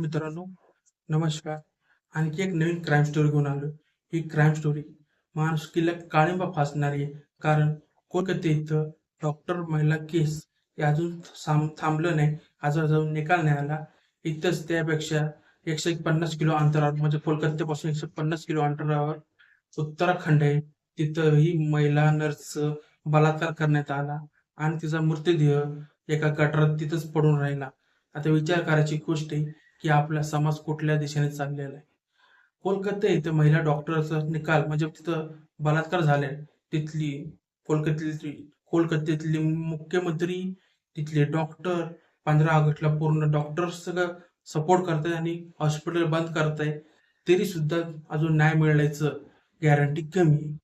मित्रांनो नमस्कार. आणखी एक नवीन क्राईम स्टोरी घेऊन आलो ही क्राईम स्टोरी माणुसकीला काळिंबा फासणारी आहे. कारण कोलकाता इथं डॉक्टर महिला केस हे अजून थांब थांबलं नाही. अजून अजून निकाल नाही आला. इथंच त्यापेक्षा एकशे पन्नास किलो अंतरावर म्हणजे कोलकात्यापासून एकशे पन्नास किलो अंतरावर उत्तराखंड आहे. तिथं ही महिला नर्स बलात्कार करण्यात आला आणि तिचा मृतदेह एका गटारात तिथंच पडून राहिला. आता विचार करायची गोष्ट आहे की आपला समाज कुठल्या दिशेने चाललेला आहे. कोलकाता इथं महिला डॉक्टरचा निकाल म्हणजे तिथं बलात्कार झाले. तिथली कोलकात्यातली कोलकात्यातली मुख्यमंत्री तिथले डॉक्टर पंधरा ऑगस्टला पूर्ण डॉक्टर सगळं सपोर्ट करताय आणि हॉस्पिटल बंद करताय तरी सुद्धा अजून न्याय मिळायचं गॅरंटी कमी आहे.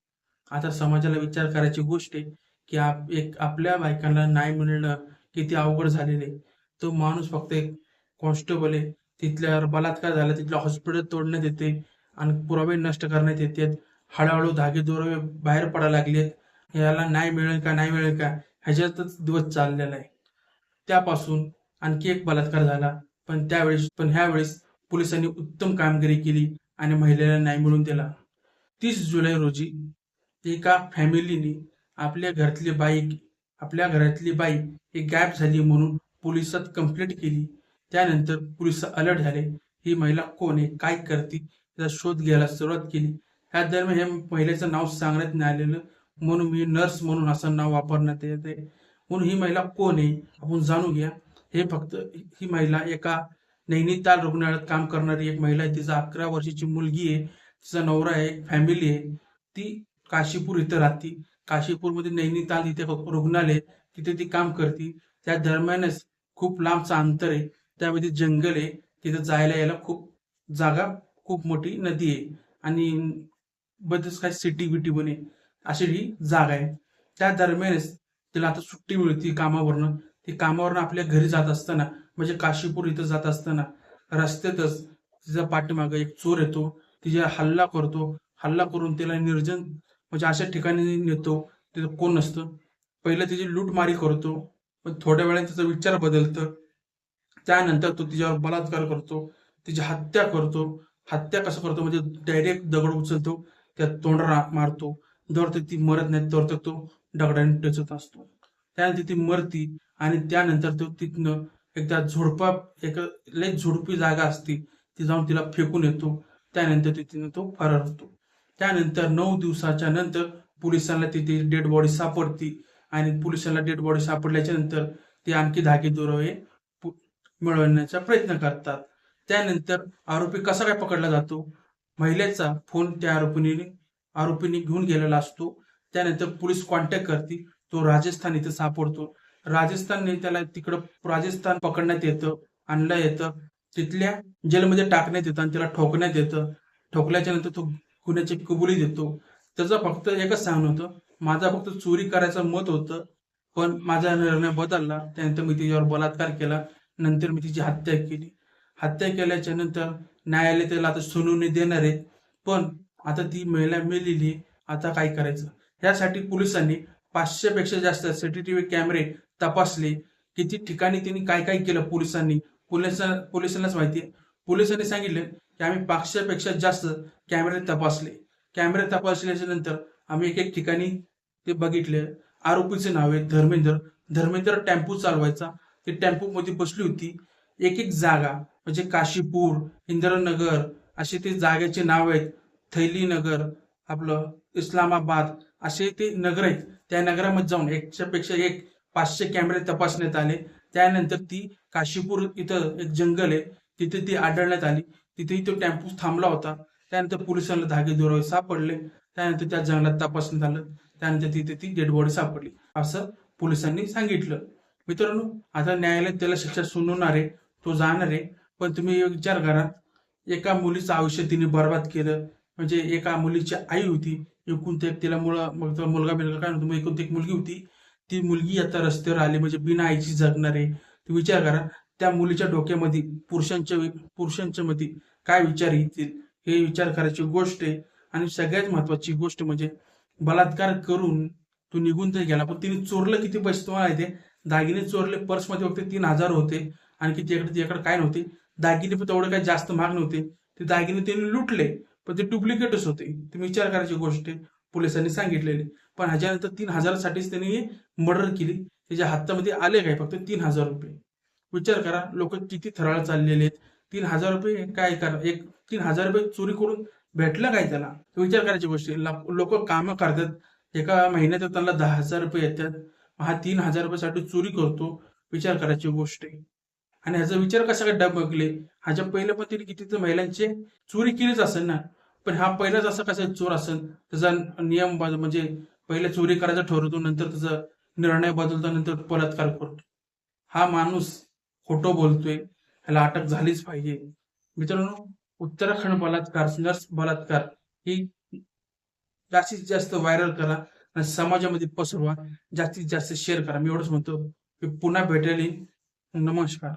आता समाजाला विचार करायची गोष्ट आहे की आप एक आपल्या बायकांना न्याय मिळणं किती अवघड झालेलं आहे. तो माणूस फक्त एक कॉन्स्टेबल आहे. तिथल्यावर बलात्कार झाला तिथलं हॉस्पिटल तोडण्यात येते आणि पुरावे नष्ट करण्यात येतात हळूहळू धागे दुरावे बाहेर पडायला लागलेत याला न्याय मिळेल का नाही मिळेल का? ह्याच्यातच दिवस चाललेला आहे. त्यापासून आणखी एक बलात्कार झाला. पण त्यावेळेस पण ह्यावेळेस पोलिसांनी उत्तम कामगिरी केली आणि महिलेला न्याय मिळून दिला. तीस जुलै रोजी एका फॅमिलीने आपल्या घरातली बाई आपल्या घरातली बाई ही गॅप झाली म्हणून पोलिसात कंप्लेंट केली. त्यानंतर पोलीस अलर्ट झाले. ही महिला कोण आहे? काय करते? त्याचा शोध घ्यायला सुरुवात केली. या दरम्यान या महिलेचं नाव सांगण्यात नाही आलेलं. म्हणून मी नर्स म्हणून असं नाव वापरण्यात येते. म्हणून ही महिला कोण आहे? आपण जाणून घ्या. हे फक्त ही महिला एका नैनिताल रुग्णालयात काम करणारी एक महिला आहे. तिचा अकरा वर्षाची मुलगी आहे. तिचा नवरा आहे. फॅमिली आहे. ती काशीपूर इथं राहते. काशीपूरमध्ये नैनिताल इथे रुग्णालय तिथे ती काम करते. त्या दरम्यानच खूप लांबचं अंतर आहे. त्यामध्ये जंगल आहे तिथं जायला यायला खूप जागा खूप मोठी नदी आहे आणि बरेच काही सिटी बिटी बने अशी ही जागा आहे. त्या दरम्यानच तिला आता सुट्टी मिळते कामावरनं. ती कामावरनं आपल्या घरी जात असताना म्हणजे काशीपूर इथं जात असताना रस्त्यातच तिचा पाठीमागं एक चोर येतो तिच्या हल्ला करतो. हल्ला करून तिला निर्जन म्हणजे अशा ठिकाणी नेतो तिथं कोण नसतं. पहिलं तिची लूटमारी करतो. पण थोड्या वेळाने तिचा विचार बदलतं. त्यानंतर तो तिच्यावर बलात्कार करतो तिची हत्या करतो. हत्या कसं करतो? म्हणजे डायरेक्ट दगड उचलतो त्या तोंडाला मारतो. जर ते ती मरत नाही तर तो दगडाने टचत असतो. त्यानंतर ती मरती आणि त्यानंतर तो तिथनं एकदा झोडपा एक लय झोडपी जागा असते ती जाऊन तिला फेकून येतो. त्यानंतर तिथून तो फरार होतो. त्यानंतर नऊ दिवसाच्या नंतर पोलिसांना तिथे डेड बॉडी सापडती आणि पोलिसांना डेड बॉडी सापडल्याच्या नंतर ते आणखी धागे दुरावे मिळवण्याचा प्रयत्न करतात. त्यानंतर आरोपी कसा काय पकडला जातो? महिलेचा फोन त्या आरोपीने आरोपीने घेऊन गेलेला असतो. त्यानंतर पोलीस कॉन्टॅक्ट करते तो राजस्थान इथे सापडतो. राजस्थानने त्याला तिकडं राजस्थान पकडण्यात येतं आणलं येतं. तिथल्या जेलमध्ये टाकण्यात येतं आणि त्याला ठोकण्यात येतं. ठोकल्याच्या नंतर तो गुन्ह्याची कबुली देतो. त्याचं फक्त एकच सांगणं होतं माझा फक्त चोरी करायचं मत होतं पण माझा निर्णय बदलला. त्यानंतर मी तिच्यावर बलात्कार केला. नंतर मी तिची हत्या केली. हत्या केल्याच्यानंतर न्यायालय त्याला आता सुनावणी देणार आहे. पण आता ती महिला मेलेली आता काय करायचं? यासाठी पोलिसांनी पाचशे पेक्षा जास्त सीसीटीव्ही कॅमेरे तपासले. किती ठिकाणी त्यांनी काय काय केलं पोलिसांनी? पोलिसां पोलिसांनाच माहिती आहे. पोलिसांनी सांगितलं की आम्ही पाचशेपेक्षा जास्त कॅमेरे तपासले. कॅमेरे तपासल्याच्या नंतर आम्ही एक एक ठिकाणी ते बघितले. आरोपीचे नाव आहे धर्मेंद्र. धर्मेंद्र टेम्पो चालवायचा. ती टेम्पो मध्ये बसली होती. एक एक जागा म्हणजे काशीपूर इंद्रनगर असे ते जागेचे नाव आहेत. थैलीनगर आपलं इस्लामाबाद असे ते नगर आहेत. त्या नगरामध्ये जाऊन एकच्यापेक्षा पेक्षा एक पाचशे कॅमेरे तपासण्यात आले. त्यानंतर ती काशीपूर इथं एक जंगल आहे. तिथे ती आढळण्यात आली. तिथेही तो टेम्पो थांबला होता. त्यानंतर पोलिसांना धागे दोरावे सापडले. त्यानंतर त्या जंगलात तपासण्यात आलं. त्यानंतर तिथे ती डेड बॉडी सापडली. असं पोलिसांनी सांगितलं. मित्रांनो आता न्यायालय त्याला शिक्षा सुनवणार आहे तो जाणार आहे. पण तुम्ही विचार करा एका मुलीचं आयुष्य तिने बर्बाद केलं. म्हणजे एका मुलीची आई होती एकूण ते तिला मुलं मग तो मुलगा बिलगा काय नव्हतं मग एकूण ते एक मुलगी होती. ती मुलगी आता रस्त्यावर आली म्हणजे बिना आईची जगणार आहे. तुम्ही विचार करा त्या मुलीच्या डोक्यामध्ये पुरुषांच्या पुरुषांच्या मध्ये काय विचार येतील हे विचार करायची गोष्ट आहे. आणि सगळ्यात महत्वाची गोष्ट म्हणजे बलात्कार करून तो निघून तरी गेला. पण तिने चोरलं किती पैसे तुम्हाला येते दागिने चोरले पर्समध्ये फक्त तीन हजार होते. आणि तिकडे तिच्याकडे काय नव्हते? दागिने पण तेवढे काही जास्त महाग नव्हते. ते दागिने त्यांनी लुटले पण ते डुप्लिकेटच होते. तुम्ही विचार करायची गोष्ट. आहे पोलिसांनी सांगितलेली. पण ह्याच्यानंतर तीन हजारासाठीच त्यांनी मर्डर केली. त्याच्या हातामध्ये आले काय? फक्त तीन हजार रुपये. विचार करा लोक किती थराळ चाललेले आहेत. तीन हजार रुपये काय करा एक तीन हजार रुपये चोरी करून भेटलं काय त्याला? विचार करायची गोष्ट. लोक कामं करतात. एका महिन्यात त्यांना दहा हजार रुपये येतात. हा तीन हजार रुपयासाठी चोरी करतो. विचार करायची गोष्ट आहे. आणि ह्याचा विचार कसा काय डबगले ह्याच्या पहिलं पण तिने किती महिलांचे चोरी केलीच असेल ना. पण हा पहिलाच असा कसा चोर असेल? त्याचा नियम म्हणजे पहिले चोरी करायचा ठरवतो नंतर त्याचा निर्णय बदलतो नंतर बलात्कार करतो. हा माणूस खोटो बोलतोय. ह्याला अटक झालीच पाहिजे. मित्रांनो उत्तराखंड बलात्कार नर्स बलात्कार ही जास्तीत जास्त व्हायरल करा आणि समाजामध्ये पसरवा. जास्तीत जास्त शेअर करा. मी एवढंच म्हणतो की पुन्हा भेटेल नमस्कार.